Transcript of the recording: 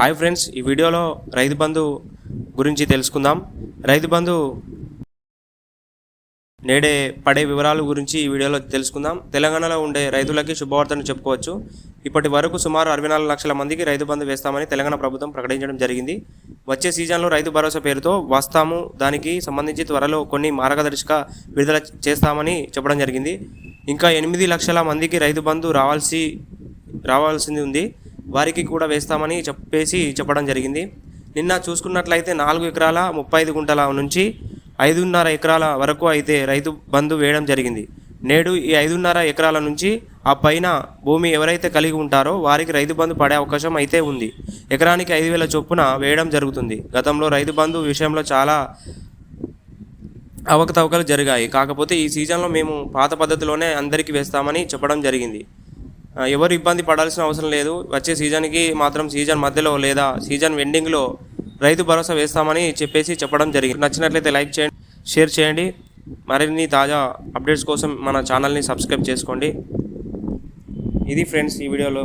Hi friends ఈ వీడియోలో రైతు బంధు గురించి తెలుసుకుందాం. రైతు బంధు నేడే పడే వివరాల గురించి ఈ వీడియోలో తెలుసుకుందాం. తెలంగాణలో ఉండే రైతులకి శుభవార్తను చెప్పుకోవచ్చు. ఇప్పటి వరకు సుమారు అరవై నాలుగు లక్షల మందికి రైతు బంధు వేస్తామని తెలంగాణ ప్రభుత్వం ప్రకటించడం జరిగింది. వచ్చే సీజన్లో రైతు భరోసా పేరుతో వస్తాము. దానికి సంబంధించి త్వరలో కొన్ని మార్గదర్శక విడుదల చేస్తామని చెప్పడం జరిగింది. ఇంకా ఎనిమిది లక్షల మందికి రైతు బంధు రావాల్సి రావాల్సింది ఉంది. వారికి కూడా వేస్తామని చెప్పేసి చెప్పడం జరిగింది. నిన్న చూసుకున్నట్లయితే నాలుగు ఎకరాల ముప్పై ఐదు గుంటల నుంచి ఐదున్నర ఎకరాల వరకు అయితే రైతు బంధు వేయడం జరిగింది. నేడు ఈ ఐదున్నర ఎకరాల నుంచి ఆ పైన భూమి ఎవరైతే కలిగి ఉంటారో వారికి రైతు బంధు పడే అవకాశం అయితే ఉంది. ఎకరానికి ఐదు వేల చొప్పున వేయడం జరుగుతుంది. గతంలో రైతు బంధు విషయంలో చాలా అవకతవకలు జరిగాయి. కాకపోతే ఈ సీజన్లో మేము పాత పద్ధతిలోనే అందరికీ వేస్తామని చెప్పడం జరిగింది. ఎవరు ఇబ్బంది పడాల్సిన అవసరం లేదు. వచ్చే సీజన్కి మాత్రం సీజన్ మధ్యలో లేదా సీజన్ ఎండింగ్లో రైతు భరోసా వేస్తామని చెప్పేసి చెప్పడం జరిగింది. నచ్చినట్లయితే లైక్ చేయండి షేర్ చేయండి. మరిన్ని తాజా అప్డేట్స్ కోసం మన ఛానల్ని సబ్స్క్రైబ్ చేసుకోండి. ఇది ఫ్రెండ్స్ ఈ వీడియోలో.